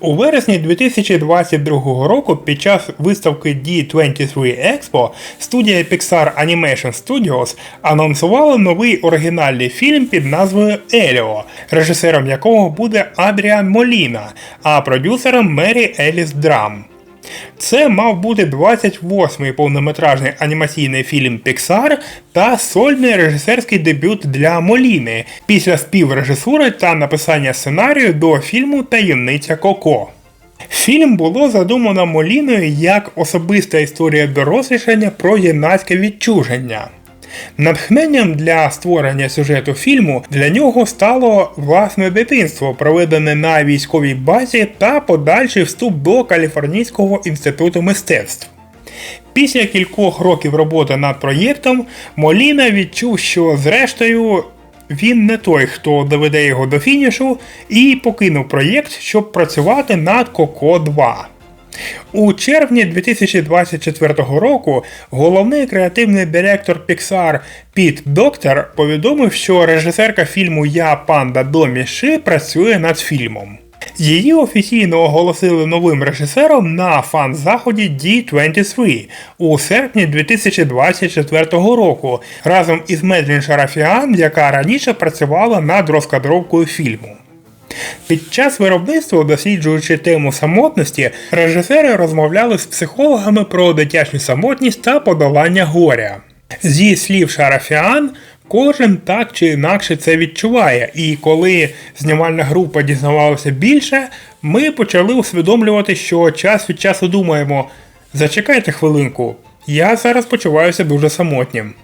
У вересні 2022 року під час виставки D23 Expo студія Pixar Animation Studios анонсувала новий оригінальний фільм під назвою Еліо, режисером якого буде Адріан Моліна, а продюсером Мері Еліс Драм. Це мав бути 28-й повнометражний анімаційний фільм Pixar та сольний режисерський дебют для Моліни після співрежисури та написання сценарію до фільму Таємниця Коко. Фільм було задумано Моліною як особиста історія дорослішання про юнацьке відчуження. Натхненням для створення сюжету фільму для нього стало власне дитинство, проведене на військовій базі та подальший вступ до Каліфорнійського інституту мистецтв. Після кількох років роботи над проєктом Моліна відчув, що зрештою він не той, хто доведе його до фінішу, і покинув проєкт, щоб працювати над Коко 2. У червні 2024 року головний креативний директор Pixar Піт Доктор повідомив, що режисерка фільму Я Панда Домі Ши працює над фільмом. Її офіційно оголосили новим режисером на фан-заході D23 у серпні 2024 року разом із Медлін Шарафіан, яка раніше працювала над розкадровкою фільму. Під час виробництва, досліджуючи тему самотності, режисери розмовляли з психологами про дитячу самотність та подолання горя. Зі слів Шарафіан, кожен так чи інакше це відчуває, і коли знімальна група дізнавалася більше, ми почали усвідомлювати, що час від часу думаємо: зачекайте хвилинку, я зараз почуваюся дуже самотнім.